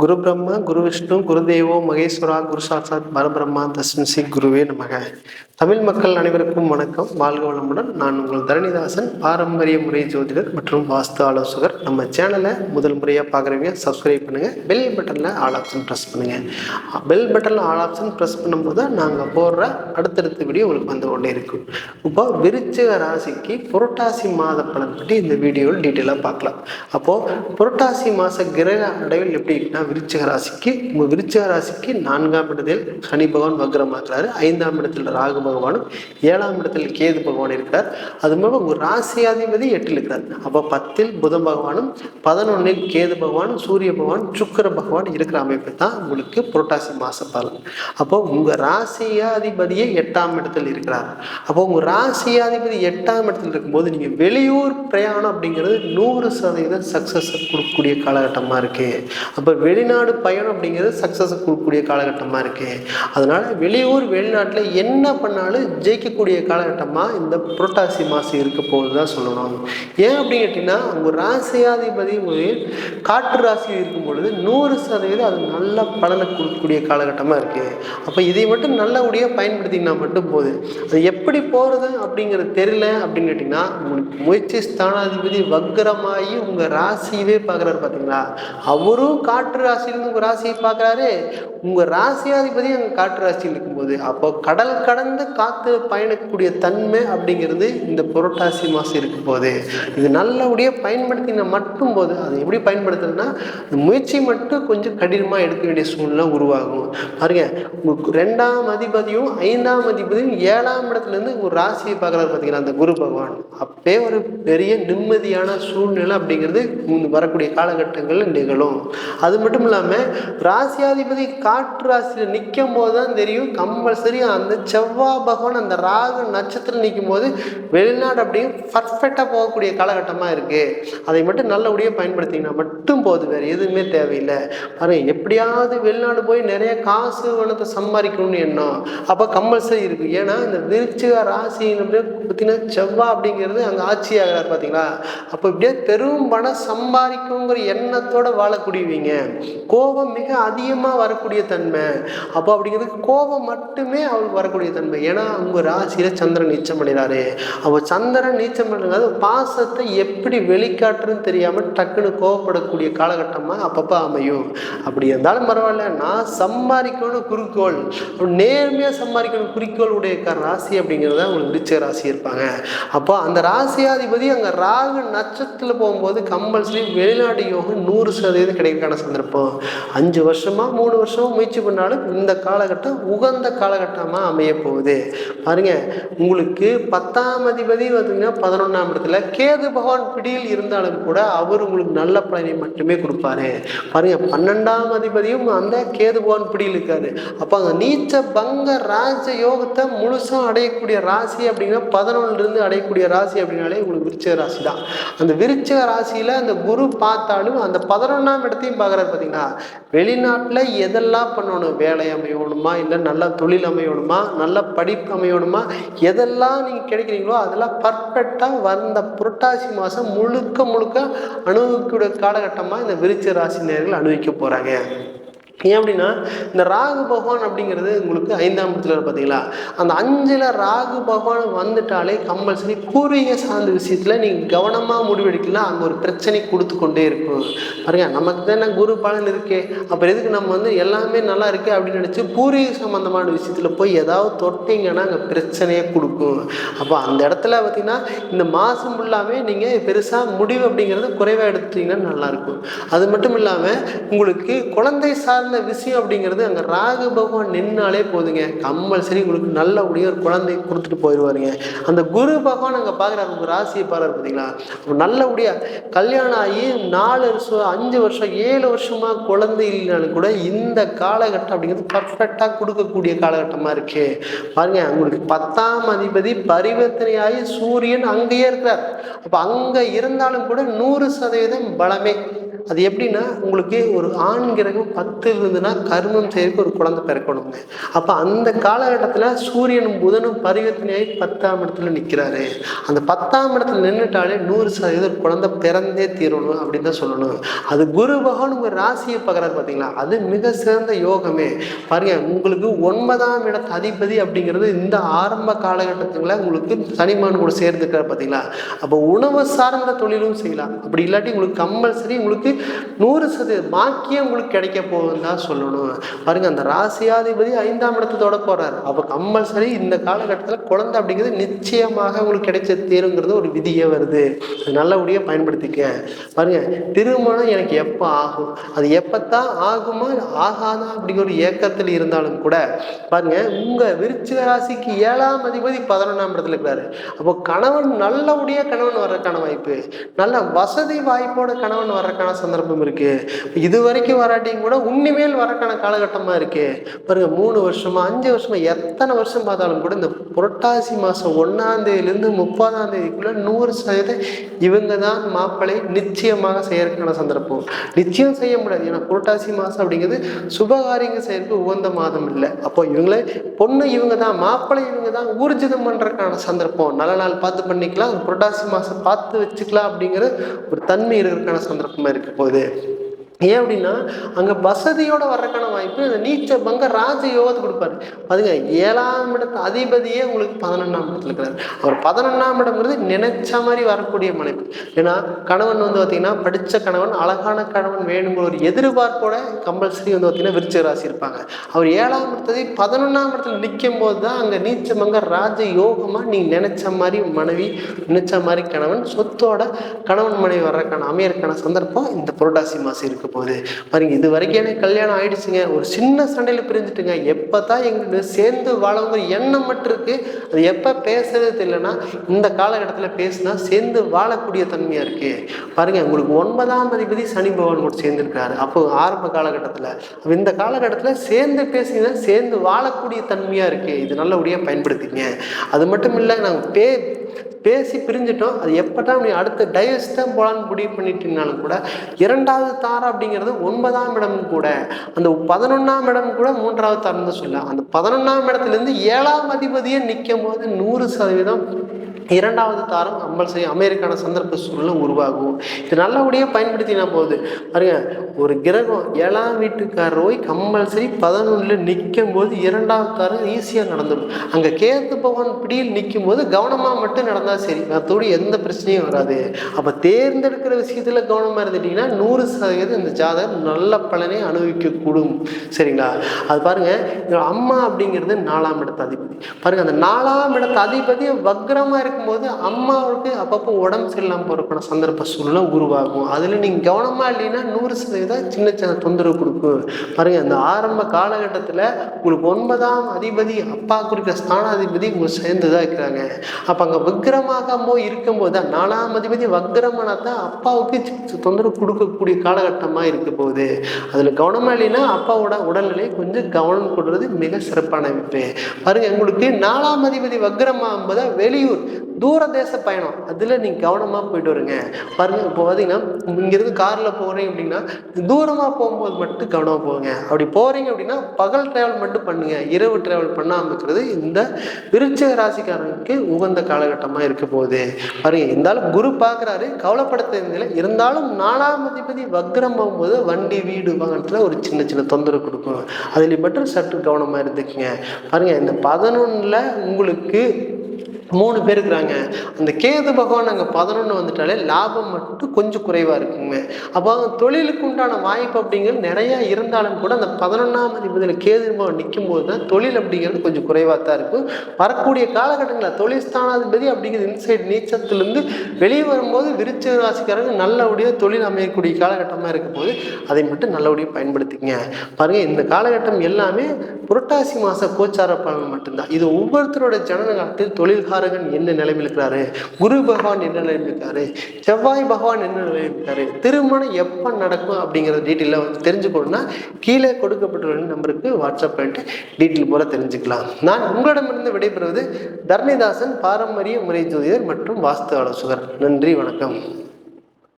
குரு பிரம்மா குரு விஷ்ணு குரு குருதேவோ மகேஸ்வரா குரு சாட்சாத் பரபிரம்மா தஸ்மின் ஸ்ரீ குருவே நமக. தமிழ் மக்கள் அனைவருக்கும் வணக்கம். வாழ்க வளமுடன். நான் உங்கள் தரணிதாசன். பாரம்பரிய முறை ஜோதிடர் மற்றும் வாஸ்து ஆலோசகர். நம்ம சேனலை முதல் முறையாக பார்க்குறவங்க சப்ஸ்கிரைப் பண்ணுங்கள் பெல் பட்டனில் ஆல் ஆப்ஷன் ப்ரெஸ் பண்ணுங்கள் பெல் பட்டனில் ஆல் ஆப்ஷன் ப்ரெஸ் பண்ணும்போது தான் நாங்கள் போடுற அடுத்தடுத்த வீடியோ உங்களுக்கு வந்து கொண்டே இருக்கும். இப்போ விருச்சிக ராசிக்கு புரட்டாசி மாத பலன் பற்றி இந்த வீடியோவில் டீட்டெயிலாக பார்க்கலாம். அப்போது புரட்டாசி மாத கிரக அடைவில் எப்படி இருக்குன்னா விருச்சிக ராசிக்கு உங்கள் விருச்சிக ராசிக்கு நான்காம் இடத்தில் சனி பகவான் வக்ரமாக்குறாரு. ஐந்தாம் இடத்தில் ராகு பகவானும் ஏழாம் இடத்தில் கேது பகவான் இருக்கிறார். அது மூலம் ஒரு ராசியாதிபதி எட்டில் இருக்கிறார். அப்போ பத்தில் புதன் பகவானும் பதினொன்னில் கேது பகவான் சூரிய பகவான் சுக்கர பகவான் இருக்கிற அமைப்பு தான் உங்களுக்கு புரட்டாசி மாச பலன். அப்போ உங்கள் ராசியாதிபதியே எட்டாம் இடத்தில் இருக்கிறார். அப்போ உங்கள் ராசியாதிபதி எட்டாம் இடத்தில் இருக்கும்போது நீங்கள் வெளியூர் பிரயாணம் அப்படிங்கிறது நூறு சதவீதம் சக்ஸஸ் கொடுக்கக்கூடிய காலகட்டமாக இருக்குது அப்போ வெளிநாடு பயணம் அப்படிங்கிறது சக்ஸஸ் கொடுக்கக்கூடிய காலகட்டமாக இருக்குது அதனால் வெளியூர் வெளிநாட்டில் என்ன பண்ண பண்ணாலும் ஜெயிக்கக்கூடிய காலகட்டமாக இந்த புரட்டாசி மாதம் இருக்க போகுது தான் சொல்லணும். ஏன் அப்படின்னு கேட்டிங்கன்னா உங்கள் ராசியாதிபதி ஒரு காற்று ராசி இருக்கும் பொழுது நூறு சதவீதம் அது நல்ல பலனை கொடுக்கக்கூடிய காலகட்டமாக இருக்குது அப்போ இதை மட்டும் நல்லபடியாக பயன்படுத்திங்கன்னா மட்டும் போகுது அது எப்படி போகிறது அப்படிங்கிறது தெரியல அப்படின்னு கேட்டிங்கன்னா உங்களுக்கு முயற்சி ஸ்தானாதிபதி வக்கரமாகி உங்கள் ராசியவே பார்க்குறாரு பார்த்தீங்களா அவரும் காற்று ராசியிலேருந்து உங்கள் ராசியை பார்க்குறாரு உங்கள் ராசியாதிபதி அங்கே காற்று ராசியில் இருக்கும்போது அப்போ கடல் கடந்து காற்று பயணிக்கக்கூடிய தன்மை அப்படிங்கிறது இந்த புரட்டாசி மாதம் இருக்கும் போது இது நல்லபடியாக பயன்படுத்தின மட்டும் போது அதை எப்படி பயன்படுத்துறதுன்னா முயற்சி மட்டும் கொஞ்சம் கடினமாக எடுக்க வேண்டிய சூழ்நிலை உருவாகும். பாருங்க ரெண்டாம் அதிபதியும் ஐந்தாம் அதிபதியும் ஏழாம் இடத்துலேருந்து ஒரு ராசியை பார்க்குறாரு பார்த்தீங்கன்னா அந்த குரு பகவான். அப்பே ஒரு பெரிய நிம்மதியான சூழ்நிலை அப்படிங்கிறது வரக்கூடிய காலகட்டங்களில் நிகழும். அது மட்டும் இல்லாமல் ராசியாதிபதி காற்று ராசியில் நிற்கும் போது தான் தெரியும் கம்பல்சரி அந்த செவ்வாய் பகவான் அந்த ராகு நட்சத்திரம் நிற்கும் போது வெளிநாடு அப்படியே பர்ஃபெக்டாக போகக்கூடிய காலகட்டமாக இருக்குது அதை மட்டும் நல்லபடியாக பயன்படுத்திங்கன்னா மட்டும் போது வேறு எதுவுமே தேவையில்லை. பாருங்கள் எப்படியாவது வெளிநாடு போய் நிறைய காசு வனத்தை சம்பாதிக்கணும்னு எண்ணம். அப்போ கம்பல்சரி இருக்குது ஏன்னா இந்த விருச்சிக ராசி பார்த்தீங்கன்னா செவ்வாய் அப்படிங்கிறது அங்கே ஆட்சி ஆகிறார் பார்த்தீங்களா? அப்போ இப்படியே பெரும் பணம் சம்பாதிக்குங்கிற எண்ணத்தோடு வாழக்கூடியவங்க. கோபம் மிக அதிகமாக வரக்கூடிய தன்மை. அப்போ அப்படிங்கிறது கோபம் மட்டுமே அவருக்கு வரக்கூடிய தன்மை. ஏன்னா அவங்க ராசியில் சந்திரன் நீச்சம் பண்ணிடுறாரு அப்போ சந்திரன் நீச்சம் பண்ணுறது பாசத்தை எப்படி வெளிக்காட்டுறதுன்னு தெரியாமல் டக்குன்னு கோவப்படக்கூடிய காலகட்டமாக அப்பப்போ அமையும். அப்படி இருந்தாலும் பரவாயில்ல நான் சம்பாதிக்கணும் குறிக்கோள் நேர்மையாக சம்பாதிக்கணும் குறிக்கோள் உடைய ராசி அப்படிங்கிறத அவங்களுக்கு விருச்சிக ராசி இருப்பாங்க. அப்போ அந்த ராசியாதிபதி அங்கே ராகு நட்சத்திரத்தில் போகும்போது கம்பல்சரி வெளிநாடு யோகம் நூறு சதவீதம் கிடைக்கிறதுக்கான சந்தர்ப்பம். அஞ்சு வருஷமா மூணு வருஷமா முயற்சி பண்ணாலும் இந்த காலகட்டம் உகந்த காலகட்டமாக அமைய போகுது. பாருங்க உங்களுக்கு பத்தாம் அதிபதி பார்த்தீங்கன்னா பதினொன்றாம் இடத்துல கேது பகவான் பிடியில் இருந்தாலும் கூட அவர் உங்களுக்கு நல்ல பலனை மட்டுமே கொடுப்பாரு. பாருங்க பன்னெண்டாம் அதிபதியும் அந்த கேது பகவான் பிடியில் இருக்காரு. அப்போ அங்கே நீச்ச பங்க ராஜ யோகத்தை முழுசாக அடையக்கூடிய ராசி அப்படின்னா பதினொன்றுலேருந்து அடையக்கூடிய ராசி அப்படின்னாலே உங்களுக்கு விருச்சக ராசி தான். அந்த விருச்சக ராசியில் அந்த குரு பார்த்தாலும் அந்த பதினொன்றாம் இடத்தையும் பார்க்குறாரு பார்த்தீங்கன்னா வெளிநாட்டில் எதெல்லாம் பண்ணணும்? வேலை அமையணுமா? இல்லை நல்ல தொழில் அமையணுமா? நல்ல படிப்பு அமையணுமா எதெல்லாம் நீங்கள் கிடைக்கிறீங்களோ அதெல்லாம் பர்ஃபெக்டாக வந்த புரட்டாசி மாதம் முழுக்க முழுக்க அனுபவிக்கூடிய காலகட்டமாக இந்த விருச்ச ராசி நேர்கள் அனுபவிக்க போகிறாங்க ஏன் அப்படின்னா இந்த ராகு பகவான் அப்படிங்கிறது உங்களுக்கு ஐந்தாம் இடத்துல பார்த்தீங்களா அந்த அஞ்சில் ராகு பகவான் வந்துட்டாலே கம்பல்சரி பூர்வீக சார்ந்த விஷயத்தில் நீங்கள் கவனமாக முடிவெடுக்கலாம். அங்கே ஒரு பிரச்சனை கொடுத்து கொண்டே இருக்கும். பாருங்க நமக்கு தானே குரு பலன் இருக்கே. அப்புறம் எதுக்கு நம்ம வந்து எல்லாமே நல்லா இருக்கே அப்படின்னு நினச்சி பூர்வீக சம்மந்தமான விஷயத்தில் போய் ஏதாவது தொட்டிங்கன்னா அங்கே பிரச்சனையை கொடுக்கும். அப்போ அந்த இடத்துல பார்த்தீங்கன்னா இந்த மாதம் ஃபுல்லாகவே நீங்கள் பெருசாக முடிவு அப்படிங்கிறது குறைவாக எடுத்துட்டிங்கன்னா நல்லாயிருக்கும் அது மட்டும் இல்லாமல் உங்களுக்கு குழந்தை சார்ந்த சார்ந்த விஷயம் அப்படிங்கிறது அங்கே ராகு பகவான் நின்னாலே போதுங்க. கம்பல்சரி உங்களுக்கு நல்லபடியாக ஒரு குழந்தை கொடுத்துட்டு போயிடுவாருங்க அந்த குரு பகவான் அங்கே பார்க்குறாரு உங்கள் ராசியை பார்க்குறாரு பார்த்தீங்களா நல்லபடியாக கல்யாணம் ஆகி நாலு வருஷம் அஞ்சு வருஷம் ஏழு வருஷமாக குழந்தை இல்லைனாலும் கூட இந்த காலகட்டம் அப்படிங்கிறது பர்ஃபெக்டாக கொடுக்கக்கூடிய காலகட்டமாக இருக்கு. பாருங்க உங்களுக்கு பத்தாம் அதிபதி பரிவர்த்தனையாகி சூரியன் அங்கேயே இருக்கிறார். அப்போ அங்கே இருந்தாலும் கூட நூறு சதவீதம் பலமே. அது எப்படின்னா உங்களுக்கு ஒரு ஆண் கிரகம் பத்து இருந்ததுன்னா கர்மம் செய்யறதுக்கு ஒரு குழந்தை பிறக்கணுங்க. அப்போ அந்த காலகட்டத்தில் சூரியனும் புதனும் பரிவர்த்தனையாகி பத்தாம் இடத்துல நிற்கிறாரு அந்த பத்தாம் இடத்துல நின்றுட்டாலே நூறு சதவீதம் குழந்தை பிறந்தே தீரணும் அப்படின்னு தான் சொல்லணும். அது குரு பகவான் உங்கள் ராசியை பார்க்குறாரு பார்த்தீங்களா அது மிக சிறந்த யோகமே. பாருங்க உங்களுக்கு ஒன்பதாம் இடத்து அதிபதி அப்படிங்கிறது இந்த ஆரம்ப காலகட்டத்துல உங்களுக்கு சனிமான் கூட சேர்ந்துக்கிறார் பார்த்தீங்களா அப்போ உணவு சார்ந்த தொழிலும் செய்யலாம். அப்படி இல்லாட்டி உங்களுக்கு கம்பல்சரி உங்களுக்கு நூறு சதவீத பாக்கியம் உங்களுக்கு கிடைக்க போகுதுன்னு தான் சொல்லணும். பாருங்க அந்த ராசியாதிபதி ஐந்தாம் இடத்தோட போறாரு. அப்போ கம்பல்சரி இந்த காலகட்டத்தில் குழந்தை அப்படிங்கிறது நிச்சயமாக உங்களுக்கு கிடைச்ச தீருங்கிறது ஒரு விதியே வருது. அது நல்லபடியாக பயன்படுத்திக்க. பாருங்க திருமணம் எனக்கு எப்போ ஆகும்? அது எப்பத்தான் ஆகுமா? ஆகாதா? அப்படிங்கிற ஒரு ஏக்கத்தில் இருந்தாலும் கூட பாருங்க உங்க விருச்சிக ராசிக்கு ஏழாம் அதிபதி பதினொன்றாம் இடத்துல இருக்கிறாரு அப்போ கணவன் நல்லபடியாக கணவன் வர்றதுக்கான வாய்ப்பு. நல்ல வசதி வாய்ப்போட கணவன் வர்றதுக்கான சந்தர்ப்பம் இருக்கு. இது வரைக்கும் வராட்டியும் கூட உன்னிமேல் வரக்கான காலகட்டமாக இருக்கு. பாருங்க மூணு வருஷமா அஞ்சு வருஷமா எத்தனை வருஷம் பார்த்தாலும் கூட இந்த புரட்டாசி மாதம் ஒன்றாம் தேதியிலேருந்து முப்பதாம் தேதிக்குள்ள நூறு சதவீதம் இவங்க தான் மாப்பிள்ளை நிச்சயமாக செய்யறதுக்கான சந்தர்ப்பம். நிச்சயம் செய்ய முடியாது. ஏன்னா புரட்டாசி மாதம் அப்படிங்கிறது சுபகாரியங்கள் செய்யறதுக்கு உகந்த மாதம் இல்லை. அப்போ இவங்களே பொண்ணு இவங்க தான் மாப்பிள்ளை இவங்க தான் ஊர்ஜிதம் பண்ணுறதுக்கான சந்தர்ப்பம். நல்ல நாள் பார்த்து பண்ணிக்கலாம். புரட்டாசி மாதம் பார்த்து வச்சுக்கலாம் அப்படிங்கிற ஒரு தன்மை இருக்கிறதுக்கான சந்தர்ப்பமாக இருக்கு. போகுது ஏன் அப்படின்னா அங்கே வசதியோடு வர்றதுக்கான வாய்ப்பு இந்த நீச்ச பங்க ராஜ யோகத்தை கொடுப்பாரு. பாருங்க ஏழாம் இடத்து அதிபதியே உங்களுக்கு பதினொன்றாம் இடத்துல இருக்கிறார். அவர் பதினொன்றாம் இடம்ங்கிறது நினைச்ச மாதிரி வரக்கூடிய மனைவி. ஏன்னா கணவன் வந்து பார்த்தீங்கன்னா படித்த கணவன் அழகான கணவன் வேணுங்கிற ஒரு எதிர்பார்ப்போட கம்பல்சரி வந்து பார்த்தீங்கன்னா விருச்சிக ராசி இருப்பாங்க. அவர் ஏழாம் இடத்ததை பதினொன்றாம் இடத்துல நிற்கும் போது தான் அங்கே நீச்ச பங்க ராஜ யோகமாக நீ நினைச்ச மாதிரி மனைவி நினைச்ச மாதிரி கணவன் சொத்தோட கணவன் மனைவி வர்றதுக்கான அமையறக்கான சந்தர்ப்பம் இந்த புரட்டாசி மாதம் இருக்கு. போகுது. பாருங்க இது வரைக்கும் எனக்கு கல்யாணம் ஆயிடுச்சுங்க. ஒரு சின்ன சண்டையில் பிரிஞ்சுட்டுங்க. எப்போ தான் எங்களுக்கு சேர்ந்து வாழவங்கிற எண்ணம் மட்டும் இருக்கு. அது எப்போ பேசுறது தெரியலனா இந்த காலகட்டத்தில் பேசினா சேர்ந்து வாழக்கூடிய தன்மையாக இருக்கு. பாருங்க உங்களுக்கு ஒன்பதாம் அதிபதி சனி பகவான் கூட சேர்ந்துருக்காரு அப்போ ஆரம்ப காலகட்டத்தில். அப்போ இந்த காலகட்டத்தில் சேர்ந்து பேசினா சேர்ந்து வாழக்கூடிய தன்மையாக இருக்கு. இது நல்லபடியாக பயன்படுத்திங்க அது மட்டும் இல்லை நாங்கள் பே பேசி பிரிஞ்சிட்டோம். அது எப்பட்டா நீ அடுத்த டைவர்ஸ் தான் போலான்னு முடிவு பண்ணிட்டீங்கனாலும் கூட இரண்டாவது தாரம் அப்படிங்கிறது ஒன்பதாம் இடம் கூட அந்த பதினொன்றாம் இடம் கூட மூன்றாவது தாரம் தான் சொல்லலாம் அந்த பதினொன்றாம் இடத்துலேருந்து ஏழாம் அதிபதியே நிற்கும் போது நூறு சதவீதம் இரண்டாவது தாரம் அமல் செய்ய அமெரிக்கான சந்தர்ப்ப சூழ்நிலை உருவாகும். இது நல்லபடியாக பயன்படுத்தினா போகுது பாருங்க ஒரு கிரகம் ஏழாம் வீட்டுக்காரர் போய் கம்பல்சரி பதினொன்றில் நிற்கும் போது இரண்டாவது தாரம் ஈஸியாக நடந்துடும் அங்கே கேத்து பகவான் பிடியில் நிற்கும் போது கவனமாக மட்டும் நடந்தால் சரி. மற்றபடி எந்த பிரச்சனையும் வராது. அப்போ தேர்ந்தெடுக்கிற விஷயத்தில் கவனமாக இருந்துட்டிங்கன்னா நூறு சதவீதம் இந்த ஜாதகம் நல்ல பலனை அனுபவிக்கக்கூடும். சரிங்களா? அது பாருங்கள் அம்மா அப்படிங்கிறது நாலாம் இடத்து அதிபதி. பாருங்கள் அந்த நாலாம் இடத்து அதிபதி வக்ரமாக இருக்கும்போது அம்மாவுக்கு அப்பப்போ உடம்பு சரியில்லாமல் போகிறக்கான சந்தர்ப்ப சூழ்நிலை உருவாகும். அதில் நீங்கள் கவனமாக இல்லைன்னா நூறு சதவீதம் சின்ன சின்ன தொந்தரவு கொடுக்கும். பாருங்க அந்த ஆரம்ப காலகட்டத்தில் உங்களுக்கு ஒன்பதாம் அதிபதி அப்பா குறிக்கிற ஸ்தானாதிபதி உங்களுக்கு சேர்ந்து தான் இருக்கிறாங்க. அப்போ அங்கே வக்ரமாக போய் இருக்கும்போது தான் நாலாம் அதிபதி வக்ரமானா தான் அப்பாவுக்கு தொந்தரவு கொடுக்கக்கூடிய காலகட்டமாக இருக்க போகுது. அதில் கவனமாக இல்லைன்னா அப்பாவோட உடல்நிலை கொஞ்சம் கவனம் கொடுறது மிக சிறப்பான அமைப்பு. பாருங்க உங்களுக்கு நாலாம் அதிபதி வக்ரமாகும் வெளியூர் தூர தேச பயணம். அதில் நீங்கள் கவனமாக போயிட்டு வருங்க. பாருங்க இப்போ பார்த்தீங்கன்னா இங்கேருந்து காரில் போகிறீங்க அப்படின்னா தூரமாக போகும்போது மட்டும் கவனமாக போங்க. அப்படி போகிறீங்க அப்படின்னா பகல் ட்ராவல் மட்டும் பண்ணுங்க. இரவு ட்ராவல் பண்ணாமல் இருக்கிறது இந்த விருச்சக ராசிக்காரனுக்கு உகந்த காலகட்டமாக இருக்க போகுது. பாருங்க இருந்தாலும் குரு பார்க்குறாரு கவலைப்பட தெரிஞ்சதில்லை இருந்தாலும் நாலாம் அதிபதி வக்ரம் போகும்போது வண்டி வீடு வாகனத்தில் ஒரு சின்ன சின்ன தொந்தரவு கொடுக்கும். அதில் மட்டும் சற்று கவனமாக இருந்துக்குங்க. பாருங்க இந்த பதினொன்றில் உங்களுக்கு மூணு பேர் இருக்கிறாங்க. அந்த கேது பகவான் அங்கே பதினொன்று வந்துட்டாலே லாபம் மட்டும் கொஞ்சம் குறைவாக இருக்குங்க. அப்போ தொழிலுக்கு உண்டான வாய்ப்பு அப்படிங்கிறது நிறையா இருந்தாலும் கூட அந்த பதினொன்றாம் அதிபதியில் கேது பகவான் நிற்கும் போது தான் தொழில் அப்படிங்கிறது கொஞ்சம் குறைவாக தான் இருக்கும். வரக்கூடிய காலகட்டங்களில் தொழில் ஸ்தானாதிபதி அப்படிங்கிறது இன்சைட் நீச்சத்துலேருந்து வெளியே வரும்போது விருச்ச ராசிக்காரங்க நல்லபடியாக தொழில் அமையக்கூடிய காலகட்டமாக இருக்கும் போது அதை மட்டும் நல்லபடியாக பயன்படுத்திக்கங்க. பாருங்கள் இந்த காலகட்டம் எல்லாமே புரட்டாசி மாத கோச்சார பலன் மட்டும்தான். இது ஒவ்வொருத்தரோட ஜனனகாலத்தில் தொழில்காரகன் என்ன நிலைமையில் இருக்கிறாரு குரு பகவான் என்ன நிலைமையில் இருக்காரு செவ்வாய் பகவான் என்ன நிலைமையில் இருக்காரு திருமணம் எப்போ நடக்கும் அப்படிங்கிற டீட்டெயிலாக வந்து தெரிஞ்சுக்கணும்னா கீழே கொடுக்கப்பட்டுள்ள நம்பருக்கு வாட்ஸ்அப் பண்ணிட்டு டீட்டெயில் போல தெரிஞ்சுக்கலாம். நான் உங்களிடமிருந்து விடைபெறுவது தர்ணிதாசன் பாரம்பரிய முறை ஜோதிடர் மற்றும் வாஸ்து ஆலோசகர். நன்றி வணக்கம்.